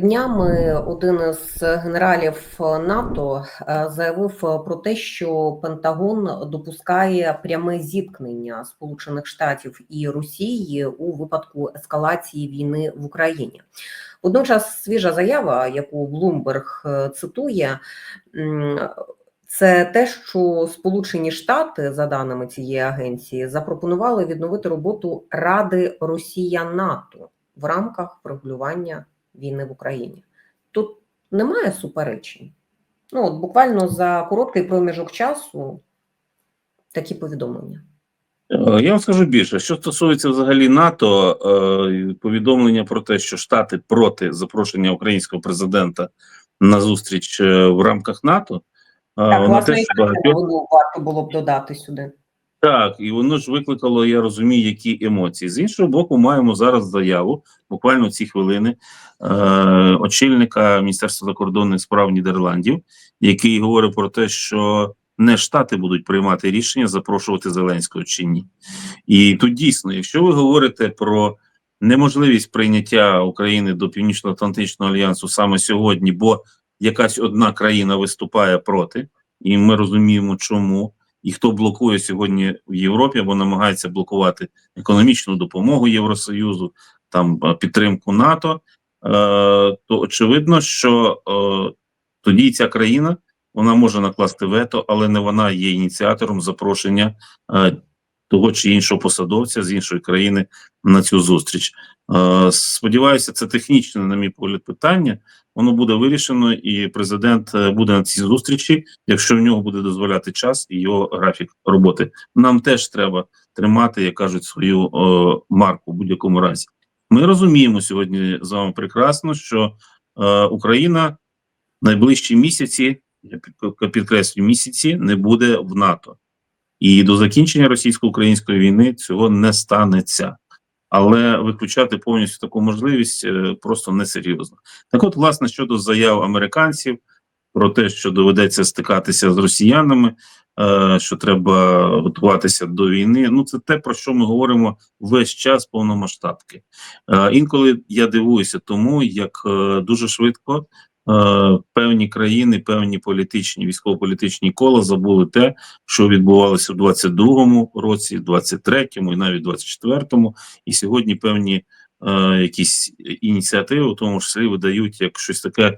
Днями один із генералів НАТО е, заявив про те, що Пентагон допускає пряме зіткнення Сполучених Штатів і Росії у випадку ескалації війни в Україні. Водночас свіжа заява, яку Блумберг е, цитує, це те, що Сполучені Штати, за даними цієї агенції, запропонували відновити роботу Ради Росія НАТО в рамках врегулювання війни в Україні. Тут немає суперечень. Ну, от буквально за короткий проміжок часу такі повідомлення. Е, Я вам скажу більше, що стосується взагалі НАТО, е, повідомлення про те, що Штати проти запрошення українського президента на зустріч е, в рамках НАТО, Так, власне, багатьох варто було б додати сюди. Так, і воно ж викликало, я розумію, які емоції. З іншого боку, маємо зараз заяву, буквально ці хвилини, е, очільника Міністерства закордонних справ Нідерландів, який говорить про те, що не Штати будуть приймати рішення запрошувати Зеленського чи ні. І тут дійсно, якщо ви говорите про неможливість прийняття України до Північно-Атлантичного альянсу саме сьогодні, бо якась одна країна виступає проти, і ми розуміємо, чому і хто блокує сьогодні в Європі або намагається блокувати економічну допомогу Євросоюзу, там е, підтримку НАТО, е, то очевидно, що е, тоді ця країна вона може накласти вето, але не вона є ініціатором запрошення е, того чи іншого посадовця з іншої країни на цю зустріч. Е, сподіваюся, це технічне, на мій погляд, питання. Воно буде вирішено, і президент е, буде на цій зустрічі, якщо в нього буде дозволяти час і його графік роботи. Нам теж треба тримати, як кажуть, свою е, марку в будь-якому разі. Ми розуміємо сьогодні з вами прекрасно, що е, Україна найближчі місяці, я під- підкреслюю, місяці не буде в НАТО. І до закінчення російсько-української війни цього не станеться. Але виключати повністю таку можливість е, просто несерйозно. Так, от, власне, щодо заяв американців про те, що доведеться стикатися з росіянами, е, що треба готуватися до війни. Ну, це те, про що ми говоримо весь час повномасштабки. Е, інколи я дивуюся тому, як дуже швидко певні країни, певні політичні військово-політичні кола забули те, що відбувалося в 22-му році, 23-му і навіть 24-му, і сьогодні певні е, якісь ініціативи, у тому числі видають як щось таке, е,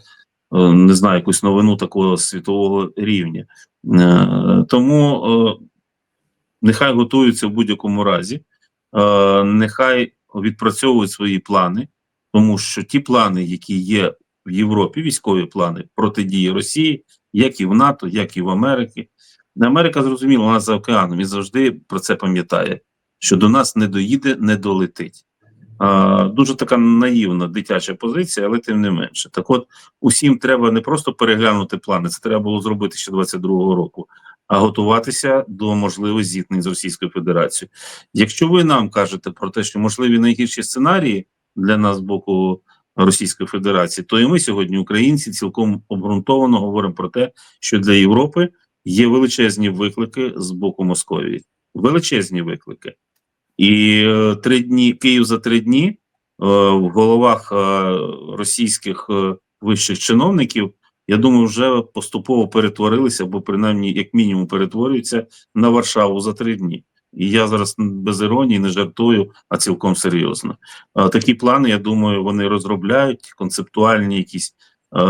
не знаю, якусь новину такого світового рівня. Е, тому е, нехай готуються в будь-якому разі, е, нехай відпрацьовують свої плани, тому що ті плани, які є в Європі, військові плани протидії Росії, як і в НАТО, як і в Америці. Америка зрозуміла, вона за океаном і завжди про це пам'ятає, що до нас не доїде, не долетить. А, дуже така наївна дитяча позиція, але тим не менше. Так от усім треба не просто переглянути плани, це треба було зробити ще 22-го року, а готуватися до можливих зіткнень з Російською Федерацією. Якщо ви нам кажете про те, що можливі найгірші сценарії для нас з боку Російської Федерації, то і ми сьогодні, українці, цілком обґрунтовано говоримо про те, що для Європи є величезні виклики з боку Московії. Величезні виклики. І е, три дні Київ за три дні е, в головах е, російських вищих чиновників, я думаю, вже поступово перетворилися, або принаймні, як мінімум, перетворюються на Варшаву за три дні. І я зараз без іронії не жартую, а цілком серйозно. Е, Такі плани, я думаю, вони розробляють концептуальні якісь е,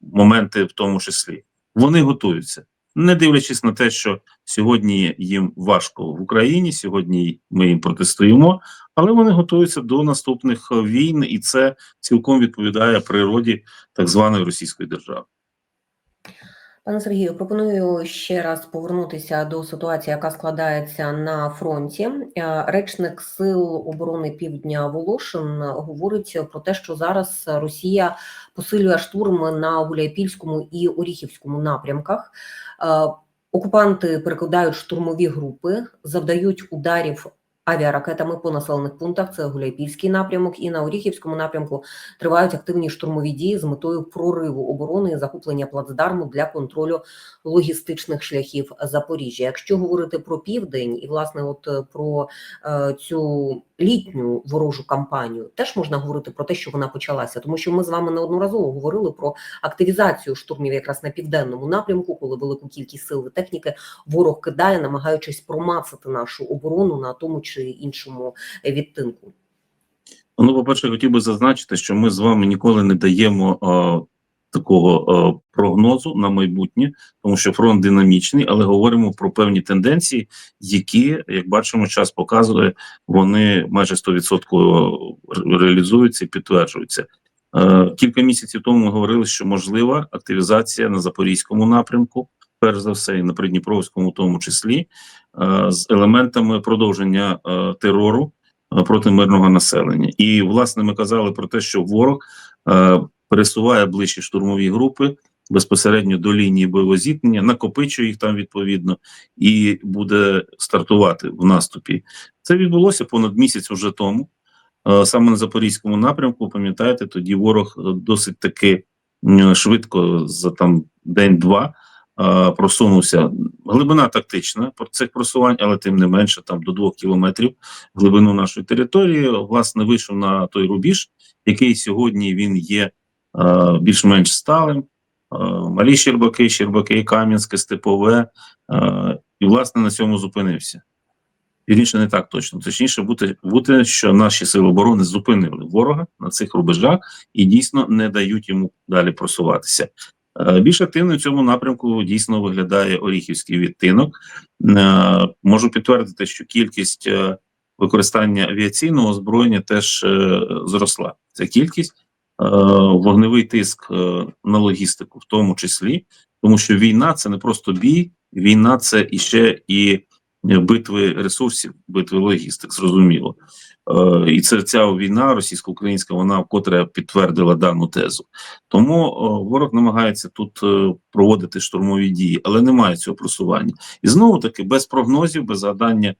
моменти, в тому числі. Вони готуються, не дивлячись на те, що сьогодні їм важко в Україні. Сьогодні ми їм протистоїмо, але вони готуються до наступних е, війн, і це цілком відповідає природі так званої російської держави. Пане Сергію, пропоную ще раз повернутися до ситуації, яка складається на фронті. Е, Речник Сил оборони Півдня Волошин говорить про те, що зараз Росія посилює штурми на Гуляйпільському і Оріхівському напрямках. Е, Окупанти перекладають штурмові групи, завдають ударів авіаракетами по населених пунктах. Це Гуляйпільський напрямок, і на Оріхівському напрямку тривають активні штурмові дії з метою прориву оборони і захоплення плацдарму для контролю логістичних шляхів Запоріжжя. Якщо говорити про південь і власне, от е, про е, цю літню ворожу кампанію, теж можна говорити про те, що вона почалася, тому що ми з вами неодноразово говорили про активізацію штурмів якраз на південному напрямку, коли велику кількість сил і техніки ворог кидає, намагаючись промацати нашу оборону на тому чи іншому відтинку. Ну, по-перше, хотів би зазначити, що ми з вами ніколи не даємо такого е, прогнозу на майбутнє, тому що фронт динамічний, але говоримо про певні тенденції, які, як бачимо, час показує, вони майже 100% реалізуються і підтверджуються. Е, кілька місяців тому ми говорили, що можлива активізація на запорізькому напрямку, перш за все, і на Придніпровському, в тому числі, е, з елементами продовження е, терору е, проти мирного населення. І власне ми казали про те, що ворог е, пересуває ближчі штурмові групи безпосередньо до лінії бойового зіткнення, накопичує їх там відповідно і буде стартувати в наступі. Це відбулося понад місяць уже тому. Е, Саме на запорізькому напрямку, пам'ятаєте, тоді ворог е, досить таки швидко за там день-два е, просунувся. Глибина тактична цих просувань, але тим не менше, там до двох кілометрів глибину нашої території, власне, вийшов на той рубіж, який сьогодні він є більш-менш сталим. Е, Малі Щербаки, Щербаки, Кам'янське, Степове, е, і власне на цьому зупинився. Вірніше, не так точно. Точніше, бути, бути, що наші сили оборони зупинили ворога на цих рубежах і дійсно не дають йому далі просуватися. Е, Більш активним в цьому напрямку дійсно виглядає Оріхівський відтинок. Е, Можу підтвердити, що кількість е, використання авіаційного озброєння теж е, зросла. Ця кількість, е, вогневий тиск е, на логістику, в тому числі, тому що війна це не просто бій, війна це іще і битви ресурсів, битви логістик, зрозуміло. Е, і це ця війна російсько-українська, вона вкотре підтвердила дану тезу. Тому е, ворог намагається тут е, проводити штурмові дії, але немає цього просування. І знову таки без прогнозів, без задання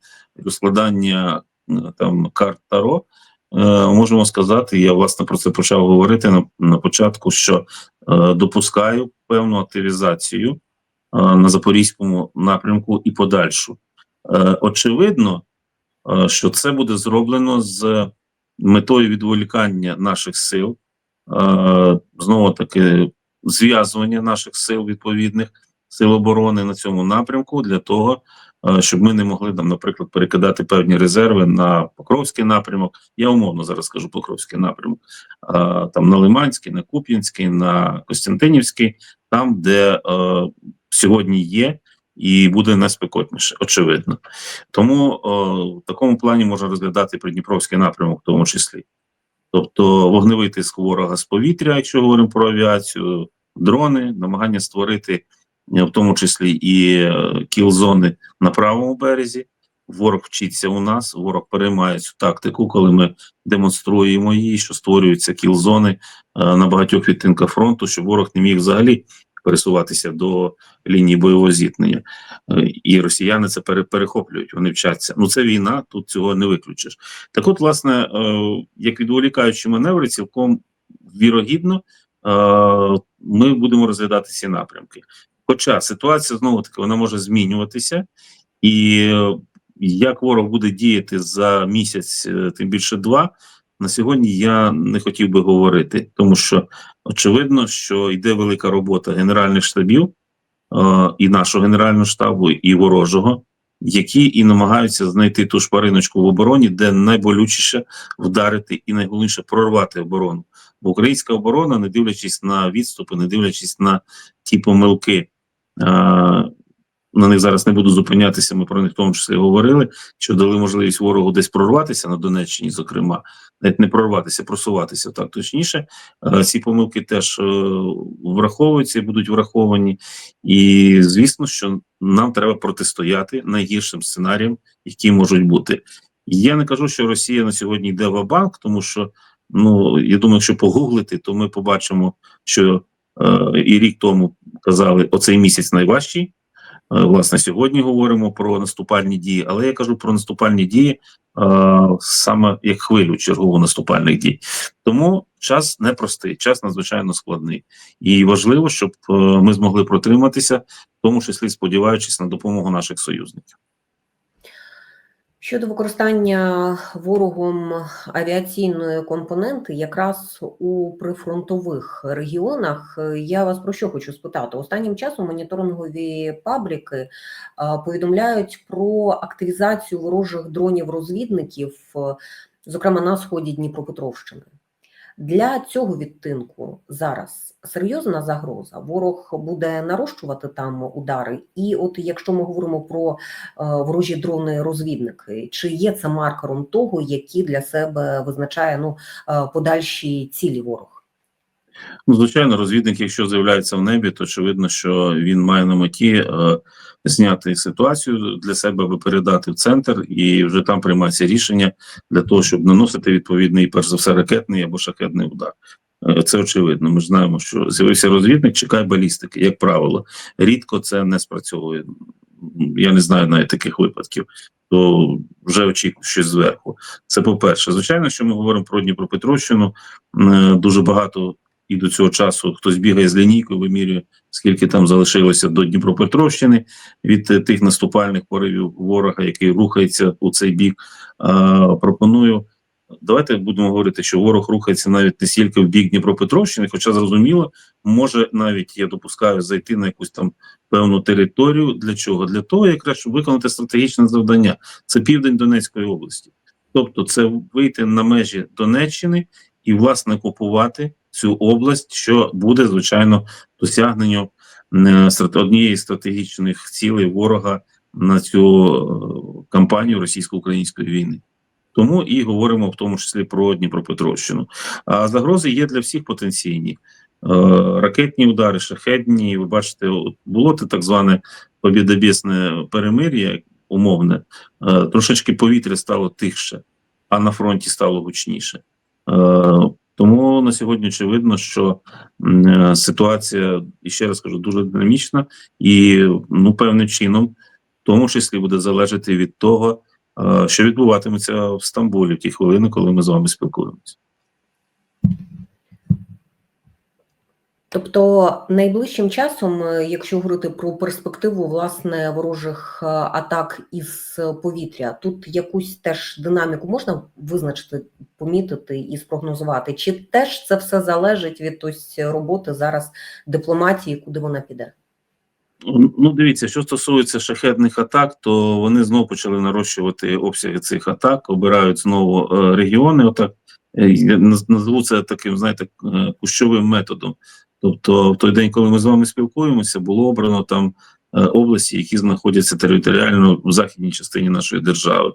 розкладання е, там карт Таро. Е, Можемо сказати, я власне про це почав говорити на, на початку, що е, допускаю певну активізацію е, на запорізькому напрямку і подальшу. Очевидно, що це буде зроблено з метою відволікання наших сил, знову таки зв'язування наших сил відповідних сил оборони на цьому напрямку для того, е, щоб ми не могли там, наприклад, перекидати певні резерви на Покровський напрямок. Я умовно зараз скажу Покровський напрямок, е, там на Лиманський, на Куп'янський, на Костянтинівський, там, де е, сьогодні є і буде найспекотніше, очевидно. Тому о, в такому плані можна розглядати Придніпровський напрямок, в тому числі. Тобто вогневий тиск ворога з повітря, якщо говоримо про авіацію, дрони, намагання створити в тому числі і е, кіл-зони на правому березі. Ворог вчиться у нас, ворог переймає цю тактику, коли ми демонструємо її, що створюються кіл-зони е, на багатьох відтинках фронту, щоб ворог не міг взагалі пересуватися до лінії бойового зіткнення. Е, І росіяни це перехоплюють, вони вчаться. Ну це війна, тут цього не виключиш. Так, от, власне, як відволікаючі маневри, цілком вірогідно, ми будемо розглядати ці напрямки. Хоча ситуація знову таки вона може змінюватися, і е, як ворог буде діяти за місяць, е, тим більше два. На сьогодні я не хотів би говорити, тому що очевидно, що йде велика робота генеральних штабів е, і нашого генерального штабу, і ворожого, які і намагаються знайти ту шпариночку в обороні, де найболючіше вдарити і найголовніше прорвати оборону. Бо українська оборона, не дивлячись на відступи, не дивлячись на ті помилки, на них зараз не буду зупинятися. Ми про них в тому числі говорили, що дали можливість ворогу десь прорватися на Донеччині, зокрема, навіть не прорватися, просуватися так точніше. Ці помилки теж е, враховуються і будуть враховані. І звісно, що нам треба протистояти найгіршим сценаріям, які можуть бути. Я не кажу, що Росія на сьогодні йде в банк, тому що ну я думаю, якщо погуглити, то ми побачимо, що і рік тому казали, оцей місяць найважчий. Е, Власне, сьогодні говоримо про наступальні дії, але я кажу про наступальні дії е, саме як хвилю чергову наступальних дій. Тому час непростий, час надзвичайно складний, і важливо, щоб е, ми змогли протриматися, в тому числі сподіваючись на допомогу наших союзників. Щодо використання ворогом авіаційної компоненти, якраз у прифронтових регіонах, е, я вас про що хочу спитати? Останнім часом моніторингові пабліки е, повідомляють про активізацію ворожих дронів-розвідників, е, зокрема на сході Дніпропетровщини. Для цього відтинку зараз серйозна загроза. Ворог буде нарощувати там удари. І от якщо ми говоримо про е, ворожі дрони-розвідники, чи є це маркером того, які для себе визначає ну е, подальші цілі ворог? Ну, звичайно, розвідник, якщо з'являється в небі, то очевидно, що він має на меті е, зняти ситуацію для себе, передати в центр, і вже там приймається рішення для того, щоб наносити відповідний, перш за все, ракетний або шахетний удар. Е, Це очевидно. Ми ж знаємо, що з'явився розвідник, чекає балістики, як правило. Рідко це не спрацьовує. Я не знаю навіть таких випадків. То вже очікую щось зверху. Це по-перше. Звичайно, що ми говоримо про Дніпропетровщину. е, Дуже багато і до цього часу хтось бігає з лінійкою, вимірює, скільки там залишилося до Дніпропетровщини від е, тих наступальних поривів ворога, який рухається у цей бік. Пропоную. Давайте будемо говорити, що ворог рухається навіть не стільки в бік Дніпропетровщини, хоча зрозуміло, може навіть я допускаю зайти на якусь там певну територію. Для чого? Для того, якраз щоб виконати стратегічне завдання. Це південь Донецької області. Тобто, це вийти на межі Донеччини і власне окупувати цю область, що буде звичайно досягненням е, однієї з стратегічних цілей ворога на цю е, кампанію російсько-української війни. Тому і говоримо в тому числі про Дніпропетровщину. А загрози є для всіх потенційні. Е, Ракетні удари, шахетні. Ви бачите, було те так зване побідобісне перемир'я, умовне. Трошечки повітря стало тихше, а на фронті стало гучніше. Тому на сьогодні очевидно, що е, ситуація, і ще раз кажу, дуже динамічна, і ну певним чином, в тому числі буде залежати від того, е, що відбуватиметься в Стамбулі в ті хвилини, коли ми з вами спілкуємося. Тобто найближчим часом, е, якщо говорити про перспективу власне ворожих е, атак із повітря, тут якусь теж динаміку можна визначити, помітити і спрогнозувати, чи теж це все залежить від ось роботи зараз дипломатії, куди вона піде? Ну, дивіться, що стосується шахетних атак, то вони знову почали нарощувати обсяги цих атак, обирають знову е, регіони. Отак назву це таким, знаєте, кущовим методом. Тобто, в той день, коли ми з вами спілкуємося, було обрано там е, області, які знаходяться територіально в західній частині нашої держави.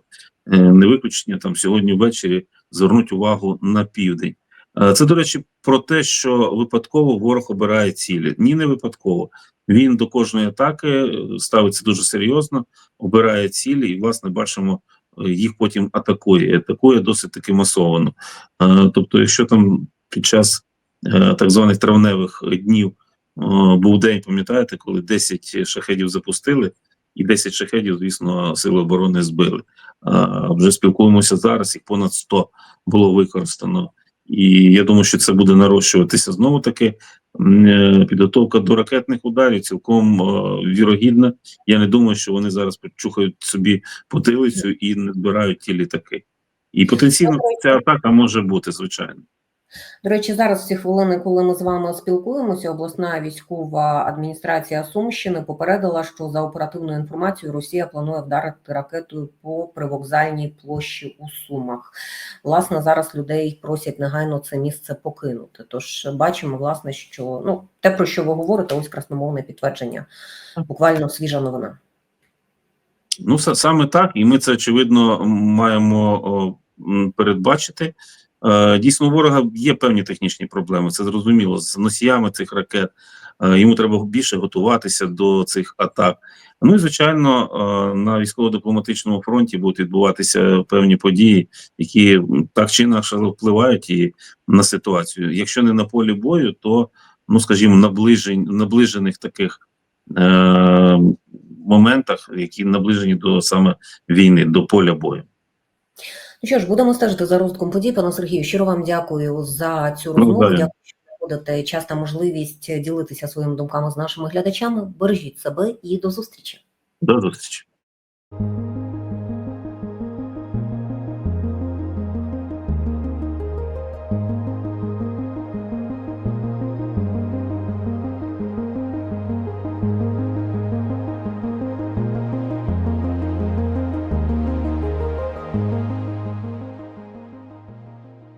Е, Не виключення там сьогодні ввечері звернуть увагу на південь. Е, Це, до речі, про те, що випадково ворог обирає цілі. Ні, не випадково. Він до кожної атаки ставиться дуже серйозно, обирає цілі, і, власне, бачимо, їх потім атакує. Атакує досить таки масовано. Тобто, якщо там під час так званих травневих днів е, був день, пам'ятаєте, коли 10 шахедів запустили, і 10 шахедів, звісно, сили оборони збили. А вже спілкуємося зараз, їх понад 100 було використано. І я думаю, що це буде нарощуватися знову таки. е, Підготовка до ракетних ударів цілком е, вірогідна. Я не думаю, що вони зараз почухають собі потилицю і не збирають ті літаки. І потенційно ця атака може бути, звичайно. До речі, зараз ці хвилини, коли ми з вами спілкуємося, обласна військова адміністрація Сумщини попередила, що за оперативною інформацією Росія планує вдарити ракетою по привокзальній площі у Сумах. Власне, зараз людей просять негайно це місце покинути. Тож бачимо, власне, що ну те, про що ви говорите, ось красномовне підтвердження. Буквально свіжа новина. Ну, саме так, і ми це очевидно маємо передбачити. Е, Дійсно, у ворога є певні технічні проблеми, це зрозуміло. З носіями цих ракет Е, йому треба більше готуватися до цих атак. Ну і звичайно, е, на військово-дипломатичному фронті будуть відбуватися певні події, які так чи інакше впливають і на ситуацію. Якщо не на полі бою, то ну скажімо, наближень наближених таких. Е, моментах, які наближені до саме війни, до поля бою. Ну що ж, будемо стежити за розвитком подій. Пане Сергію, щиро вам дякую за цю Ну, розмову. Ну, Дякую, що знаходите час та можливість ділитися своїми думками з нашими глядачами. Бережіть себе і до зустрічі. До зустрічі.